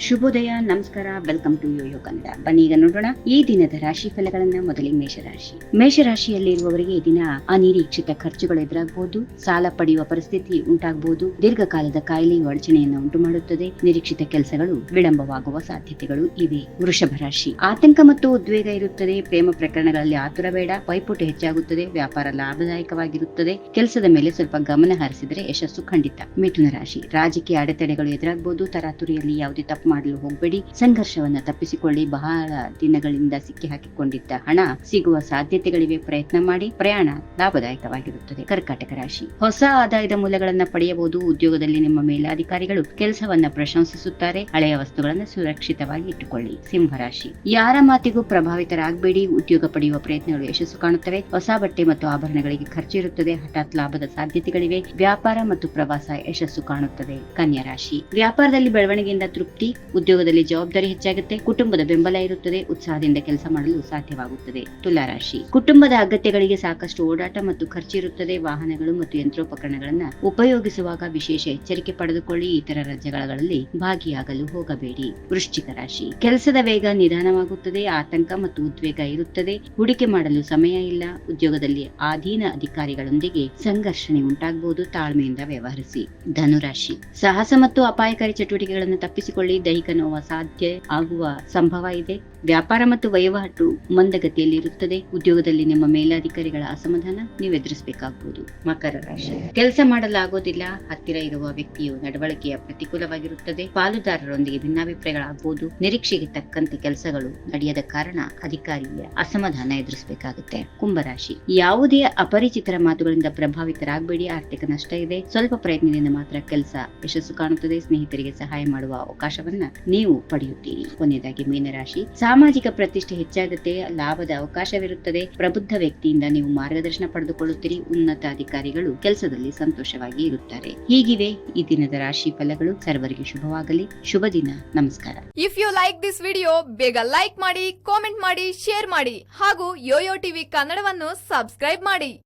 ಶುಭೋದಯ, ನಮಸ್ಕಾರ welcome to Yoyo Kannada ಬನ್ನಿ ಈಗ ನೋಡೋಣ ಈ ದಿನದ ರಾಶಿ ಫಲಗಳನ್ನ ಮೊದಲಿಗೆ ಮೇಷರಾಶಿ. ಮೇಷರಾಶಿಯಲ್ಲಿರುವವರಿಗೆ ಈ ದಿನ ಅನಿರೀಕ್ಷಿತ ಖರ್ಚುಗಳು ಎದುರಾಗಬಹುದು ಸಾಲ ಪಡೆಯುವ ಪರಿಸ್ಥಿತಿ ಉಂಟಾಗಬಹುದು ದೀರ್ಘಕಾಲದ ಕಾಯಿಲೆಯು ಅಡಚಣೆಯನ್ನು ಉಂಟು ಮಾಡುತ್ತದೆ ನಿರೀಕ್ಷಿತ ಕೆಲಸಗಳು ವಿಳಂಬವಾಗುವ ಸಾಧ್ಯತೆಗಳು ಇವೆ. ವೃಷಭ ರಾಶಿ. ಆತಂಕ ಮತ್ತು ಉದ್ವೇಗ ಇರುತ್ತದೆ, ಪ್ರೇಮ ಪ್ರಕರಣಗಳಲ್ಲಿ ಆತುರ ಬೇಡ ಪೈಪೋಟಿ ಹೆಚ್ಚಾಗುತ್ತದೆ, ವ್ಯಾಪಾರ ಲಾಭದಾಯಕವಾಗಿರುತ್ತದೆ, ಕೆಲಸದ ಮೇಲೆ ಸ್ವಲ್ಪ ಗಮನ ಹರಿಸಿದರೆ ಯಶಸ್ಸು ಖಂಡಿತ. ಮಿಥುನ ರಾಶಿ. ರಾಜಕೀಯ ಅಡೆತಡೆಗಳು ಎದುರಾಗಬಹುದು ತರಾತುರಿಯಲ್ಲಿ ಯಾವುದೇ ತಪ್ಪು ಮಾಡಲು ಹೋಗಬೇಡಿ. ಸಂಘರ್ಷವನ್ನ ತಪ್ಪಿಸಿಕೊಳ್ಳಿ. ಬಹಳ ದಿನಗಳಿಂದ ಸಿಕ್ಕಿ ಹಾಕಿಕೊಂಡಿದ್ದ ಹಣ ಸಿಗುವ ಸಾಧ್ಯತೆಗಳಿವೆ. ಪ್ರಯತ್ನ ಮಾಡಿ. ಪ್ರಯಾಣ ಲಾಭದಾಯಕವಾಗಿರುತ್ತದೆ. ಕರ್ಕಾಟಕ ರಾಶಿ. ಹೊಸ ಆದಾಯದ ಮೂಲಗಳನ್ನ ಪಡೆಯಬಹುದು. ಉದ್ಯೋಗದಲ್ಲಿ ನಿಮ್ಮ ಮೇಲಾಧಿಕಾರಿಗಳು ಕೆಲಸವನ್ನ ಪ್ರಶಂಸಿಸುತ್ತಾರೆ. ಹಳೆಯ ವಸ್ತುಗಳನ್ನು ಸುರಕ್ಷಿತವಾಗಿ ಇಟ್ಟುಕೊಳ್ಳಿ. ಸಿಂಹರಾಶಿ ಯಾರ ಮಾತಿಗೂ ಪ್ರಭಾವಿತರಾಗಬೇಡಿ. ಉದ್ಯೋಗ ಪಡೆಯುವ ಪ್ರಯತ್ನಗಳು ಯಶಸ್ಸು ಕಾಣುತ್ತವೆ. ಹೊಸ ಬಟ್ಟೆ ಮತ್ತು ಆಭರಣಗಳಿಗೆ ಖರ್ಚಿರುತ್ತದೆ ಹಠಾತ್ ಲಾಭದ ಸಾಧ್ಯತೆಗಳಿವೆ. ವ್ಯಾಪಾರ ಮತ್ತು ಪ್ರವಾಸ ಯಶಸ್ಸು ಕಾಣುತ್ತದೆ. ಕನ್ಯಾ ರಾಶಿ. ವ್ಯಾಪಾರದಲ್ಲಿ ಬೆಳವಣಿಗೆಯಿಂದ ತೃಪ್ತಿ ಉದ್ಯೋಗದಲ್ಲಿ ಜವಾಬ್ದಾರಿ ಹೆಚ್ಚಾಗುತ್ತೆ, ಕುಟುಂಬದ ಬೆಂಬಲ ಇರುತ್ತದೆ, ಉತ್ಸಾಹದಿಂದ ಕೆಲಸ ಮಾಡಲು ಸಾಧ್ಯವಾಗುತ್ತದೆ. ತುಲಾ ರಾಶಿ. ಕುಟುಂಬದ ಅಗತ್ಯಗಳಿಗೆ ಸಾಕಷ್ಟು ಓಡಾಟ ಮತ್ತು ಖರ್ಚಿರುತ್ತದೆ ವಾಹನಗಳು ಮತ್ತು ಯಂತ್ರೋಪಕರಣಗಳನ್ನ ಉಪಯೋಗಿಸುವಾಗ ವಿಶೇಷ ಎಚ್ಚರಿಕೆ ಪಡೆದುಕೊಳ್ಳಿ. ಇತರ ರಜೆಗಳಲ್ಲಿ ಭಾಗಿಯಾಗಲು ಹೋಗಬೇಡಿ. ವೃಶ್ಚಿಕ ರಾಶಿ. ಕೆಲಸದ ವೇಗ ನಿಧಾನವಾಗುತ್ತದೆ. ಆತಂಕ ಮತ್ತು ಉದ್ವೇಗ ಇರುತ್ತದೆ. ಹೂಡಿಕೆ ಮಾಡಲು ಸಮಯ ಇಲ್ಲ. ಉದ್ಯೋಗದಲ್ಲಿ ಆಧೀನ ಅಧಿಕಾರಿಗಳೊಂದಿಗೆ ಸಂಘರ್ಷಣೆ ಉಂಟಾಗಬಹುದು ತಾಳ್ಮೆಯಿಂದ ವ್ಯವಹರಿಸಿ. ಧನುರಾಶಿ. ಸಾಹಸ ಮತ್ತು ಅಪಾಯಕಾರಿ ಚಟುವಟಿಕೆಗಳನ್ನು ತಪ್ಪಿಸಿಕೊಳ್ಳಿ. ದೈಹಿಕ ನೋವು ಸಾಧ್ಯ ಆಗುವ ಸಂಭವ ಇದೆ. ವ್ಯಾಪಾರ ಮತ್ತು ವಹಿವಾಟು ಮಂದಗತಿಯಲ್ಲಿರುತ್ತದೆ. ಉದ್ಯೋಗದಲ್ಲಿ ನಿಮ್ಮ ಮೇಲಾಧಿಕಾರಿಗಳ ಅಸಮಾಧಾನ ನೀವು ಎದುರಿಸಬೇಕಾಗಬಹುದು ಮಕರ ರಾಶಿ. ಕೆಲಸ ಮಾಡಲಾಗೋದಿಲ್ಲ. ಹತ್ತಿರ ಇರುವ ವ್ಯಕ್ತಿಯು ನಡವಳಿಕೆಯ ಪ್ರತಿಕೂಲವಾಗಿರುತ್ತದೆ. ಪಾಲುದಾರರೊಂದಿಗೆ ಭಿನ್ನಾಭಿಪ್ರಾಯಗಳಾಗಬಹುದು. ನಿರೀಕ್ಷೆಗೆ ತಕ್ಕಂತೆ ಕೆಲಸಗಳು ನಡೆಯದ ಕಾರಣ ಅಧಿಕಾರಿಯ ಅಸಮಾಧಾನ ಎದುರಿಸಬೇಕಾಗುತ್ತೆ. ಕುಂಭರಾಶಿ. ಯಾವುದೇ ಅಪರಿಚಿತರ ಮಾತುಗಳಿಂದ ಪ್ರಭಾವಿತರಾಗಬೇಡಿ. ಆರ್ಥಿಕ ನಷ್ಟ ಇದೆ. ಸ್ವಲ್ಪ ಪ್ರಯತ್ನದಿಂದ ಮಾತ್ರ ಕೆಲಸ ಯಶಸ್ಸು ಕಾಣುತ್ತದೆ. ಸ್ನೇಹಿತರಿಗೆ ಸಹಾಯ ಮಾಡುವ ಅವಕಾಶವನ್ನ ನೀವು ಪಡೆಯುತ್ತೀರಿ. ಕೊನೆಯದಾಗಿ ಮೀನರಾಶಿ. ಸಾಮಾಜಿಕ ಪ್ರತಿಷ್ಠೆ ಹೆಚ್ಚಾಗುತ್ತೆ, ಲಾಭದ ಅವಕಾಶವಿರುತ್ತದೆ. ಪ್ರಬುದ್ಧ ವ್ಯಕ್ತಿಯಿಂದ ನೀವು ಮಾರ್ಗದರ್ಶನ ಪಡೆದುಕೊಳ್ಳುತ್ತೀರಿ. ಉನ್ನತ ಅಧಿಕಾರಿಗಳು ಕೆಲಸದಲ್ಲಿ ಸಂತೋಷವಾಗಿ ಇರುತ್ತಾರೆ. ಹೀಗಿವೆ ಈ ದಿನದ ರಾಶಿ ಫಲಗಳು. ಸರ್ವರಿಗೆ ಶುಭವಾಗಲಿ. ಶುಭ ದಿನ. ನಮಸ್ಕಾರ. If you like this video ಬೇಗ ಲೈಕ್ ಮಾಡಿ ಕಾಮೆಂಟ್ ಮಾಡಿ ಶೇರ್ ಮಾಡಿ ಹಾಗೂ ಯೋಯೋ ಟಿವಿ ಕನ್ನಡವನ್ನು ಸಬ್ಸ್ಕ್ರೈಬ್ ಮಾಡಿ.